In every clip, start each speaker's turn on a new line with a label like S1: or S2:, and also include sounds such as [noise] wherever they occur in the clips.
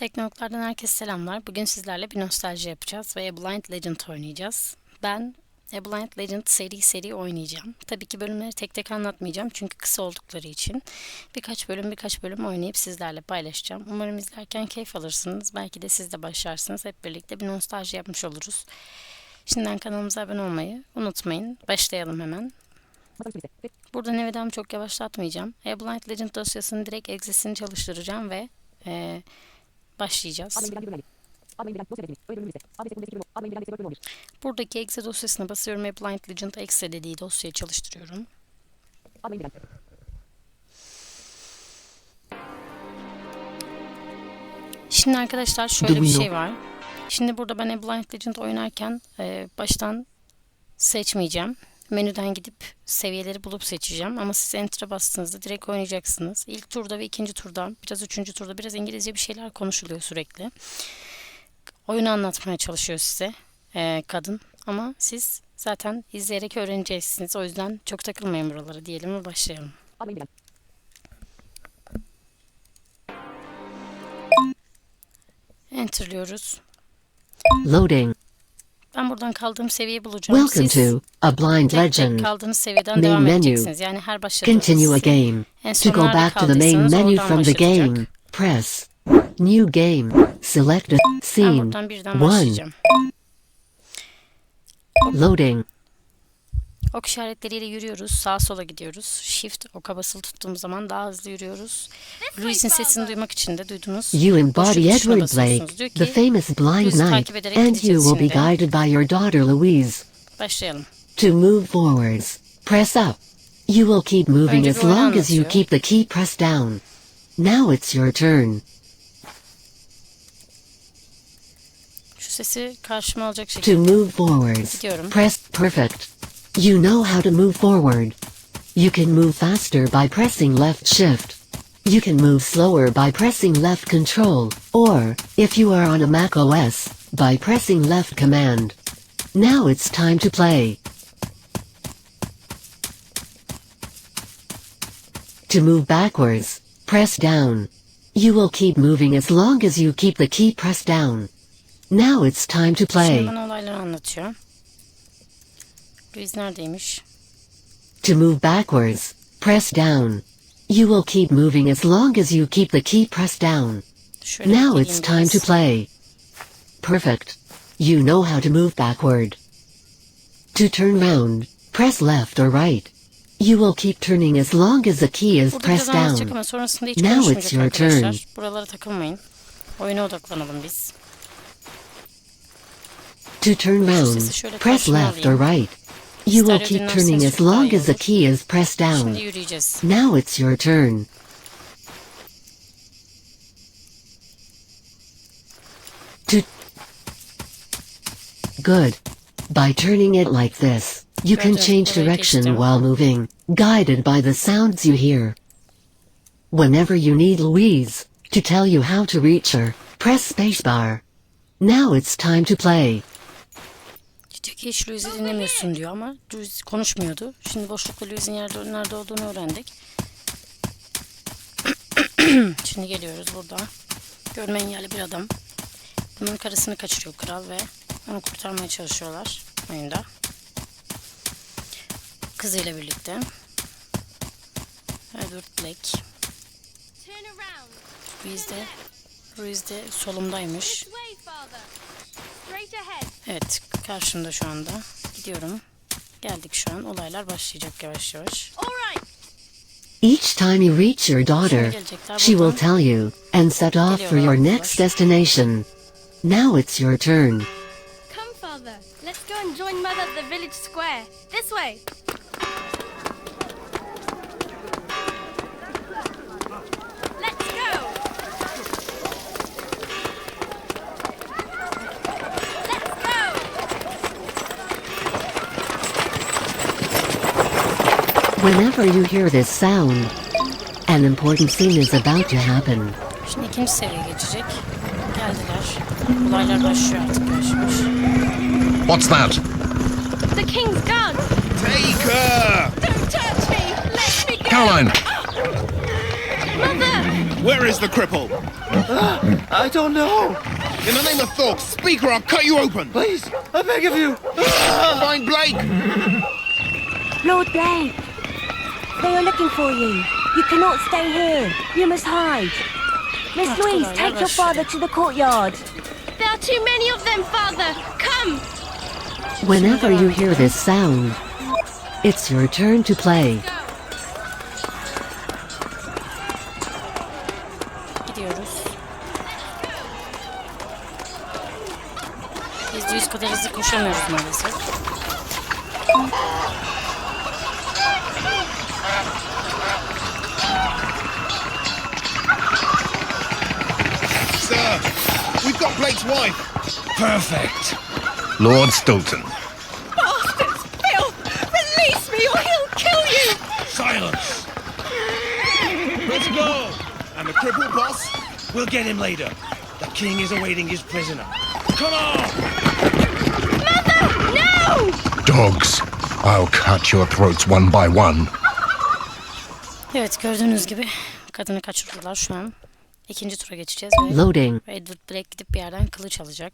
S1: Teknologlardan herkese selamlar. Bugün sizlerle bir nostalji yapacağız ve A Blind Legend oynayacağız. Ben A Blind Legend seri seri oynayacağım. Tabii ki bölümleri tek tek anlatmayacağım çünkü kısa oldukları için. Birkaç bölüm birkaç bölüm oynayıp sizlerle paylaşacağım. Umarım izlerken keyif alırsınız. Belki de siz de başlarsınız. Hep birlikte bir nostalji yapmış oluruz. Şimdiden kanalımıza abone olmayı unutmayın. Başlayalım hemen. Burada Nevedam'ı çok yavaşlatmayacağım. A Blind Legend dosyasının direkt exesini çalıştıracağım ve eee, başlayacağız. Buradaki exe dosyasına basıyorum ve Blind Legend exe dediği dosyayı çalıştırıyorum. Şimdi arkadaşlar şöyle bir şey var. Şimdi burada ben A Blind Legend oynarken e, baştan seçmeyeceğim. Menüden gidip seviyeleri bulup seçeceğim. Ama siz Enter'a bastığınızda direkt oynayacaksınız. İlk turda ve ikinci turda, biraz üçüncü turda biraz İngilizce bir şeyler konuşuluyor sürekli. Oyunu anlatmaya çalışıyor size e, kadın. Ama siz zaten izleyerek öğreneceksiniz. O yüzden çok takılmayın buralara diyelim ve başlayalım. Enter'lıyoruz.
S2: Loading.
S1: Ben buradan kaldığım seviyeyi bulacağım.
S2: Welcome
S1: Siz
S2: to A Blind
S1: tek tek
S2: Legend.
S1: kaldığınız seviyeden
S2: Main
S1: devam
S2: menu.
S1: edeceksiniz. Yani her
S2: Continue a game.
S1: En
S2: To
S1: son
S2: go
S1: nerede
S2: back to the main
S1: kaldıysanız
S2: menu
S1: oradan
S2: from the game, press New Game. Select a
S1: Ben
S2: scene.
S1: buradan birden
S2: One.
S1: başlayacağım.
S2: Loading.
S1: Ok işaretleriyle yürüyoruz. Sağa sola gidiyoruz. Shift oka basılı tuttuğumuz zaman daha hızlı yürüyoruz. Louis'in sesini duymak için de duydunuz.
S2: You embody Edward. Blake, the famous blind knight, and you will be guided by your daughter Louise.
S1: Başlayalım.
S2: To move forwards, press up. You will keep moving as long as you keep the key pressed down. Now it's your turn.
S1: Şu sesi karşıma alacak
S2: To
S1: şekilde.
S2: move forwards,
S1: Gidiyorum.
S2: press perfect. You know how to move forward. You can move faster by pressing left shift. You can move slower by pressing left control, or, if you are on a Mac OS, by pressing left command. Now it's time to play. To move backwards, press down. You will keep moving as long as you keep the key pressed down. Now it's time to play.
S1: Şimdi olayları. Louis neredeymiş?
S2: To move backwards, press down. You will keep moving as long as you keep the key pressed down.
S1: Şöyle
S2: Now it's time to play. Perfect. You know how to move backward. To turn round, press left or right. You will keep turning as long as the key is
S1: Burada
S2: pressed down.
S1: ama sonrasında hiç
S2: Now it's your
S1: arkadaşlar.
S2: turn.
S1: Buralara takılmayın. Oyuna odaklanalım biz.
S2: To turn round, press left or right. You will keep turning as long as the key is pressed down. Now it's your turn. To Good. By turning it like this, you can change direction while moving, guided by the sounds you hear. Whenever you need Louise to tell you how to reach her, press spacebar. Now it's time to play.
S1: Diyor ki hiç Louis'i dinlemiyorsun diyor ama Louis konuşmuyordu. Şimdi boşlukta Louis'in yerde, nerede olduğunu öğrendik. [clears throat] Şimdi geliyoruz burada. Görme engelli bir adam. Bunun karısını kaçırıyor kral ve onu kurtarmaya çalışıyorlar oyunda. Kızıyla birlikte. Edward
S3: around.
S1: Louis de, Louis de solumdaymış. Evet karşımda şu anda. Gidiyorum. Geldik şu an. Olaylar başlayacak yavaş yavaş.
S3: All right.
S2: Each time you reach your daughter, she will tell you and set off for your next destination. Now it's your turn.
S3: Come, father. Let's go and join mother at the village square. This way.
S2: Whenever you hear this sound, an important scene is about to happen.
S1: Şimdi ikinci seviye geçecek. Geldiler. Olaylar başlıyor artık yavaş yavaş.
S4: What's that?
S3: The king's gun!
S4: Take her!
S3: Don't touch me. Let me go.
S4: Caroline! [gasps]
S3: Mother.
S4: Where is the cripple?
S5: I don't know.
S4: In the name of Thork, speak or I'll cut you open.
S5: Please, I beg of you.
S4: Find Blake.
S6: Lord Blake, they are looking for you. You cannot stay here. You must hide. Miss
S1: Let's
S6: Louise, take your
S1: let's
S6: father to the courtyard.
S3: There are too many of them, Father. Come.
S2: Whenever you hear this sound, it's your turn to play.
S1: Gidiyoruz. Biz de yüz kadar hızlı koşamıyoruz maalesef.
S4: Sir, we've got Blake's wife.
S7: Perfect. Lord Stilton.
S8: Bastards! Phil! Release me or he'll kill you!
S7: Silence.
S4: Let's go. And the cripple boss?
S7: We'll get him later. The king is awaiting his prisoner. Come on! Mother!
S3: No!
S7: Dogs. I'll cut your throats one by one.
S1: Evet gördüğünüz gibi kadını kaçırdılar şu an. İkinci tura geçeceğiz ve
S2: Loading.
S1: Edward Blake gidip bir yerden kılıç alacak.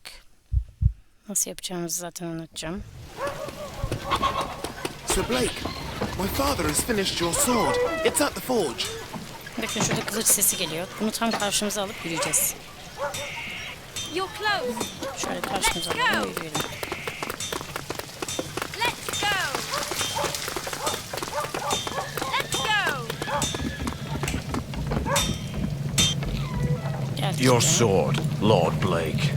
S1: Nasıl yapacağımızı zaten anlatacağım.
S9: Sir Blake, my father has finished your sword. It's at the forge.
S1: Bakın şurada kılıç sesi geliyor. Bunu tam karşımıza alıp yürüyeceğiz.
S3: You're close.
S1: Şöyle karşımıza alalım yürüyelim.
S5: Your sword, Lord Blake.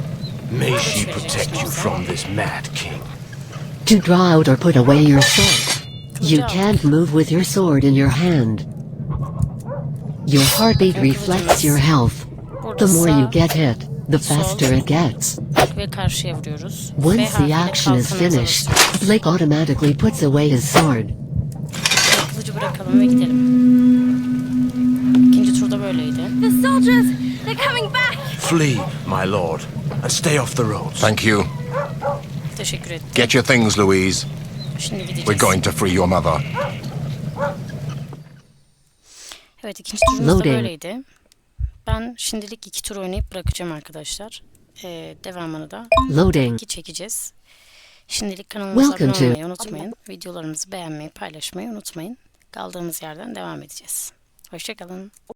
S5: May she protect you from this mad king.
S2: To draw out or put away your sword. You can't move with your sword in your hand. Your heartbeat reflects your health. The more you get hit, the faster it gets.
S1: ve karşıya vuruyoruz. V
S2: Once the action is finished. Blake automatically puts away his sword.
S1: Kılıcı bırakalım ve gidelim. İkinci turda böyleydi.
S3: The soldiers, they're coming back.
S5: Flee, my lord, and stay off the roads.
S7: Thank you.
S1: Teşekkür.
S7: Get your things, Louise.
S1: Şimdi gideceğiz.
S7: We're going to free your mother.
S1: Evet ikinci turumuz da
S2: Loading.
S1: böyleydi. Ben şimdilik iki tur oynayıp bırakacağım arkadaşlar. Ee, devamını da
S2: Loading.
S1: iki çekeceğiz. Şimdilik kanalımıza
S2: Welcome
S1: abone
S2: to-
S1: olmayı unutmayın. Videolarımızı beğenmeyi, paylaşmayı unutmayın. Kaldığımız yerden devam edeceğiz. Hoşçakalın.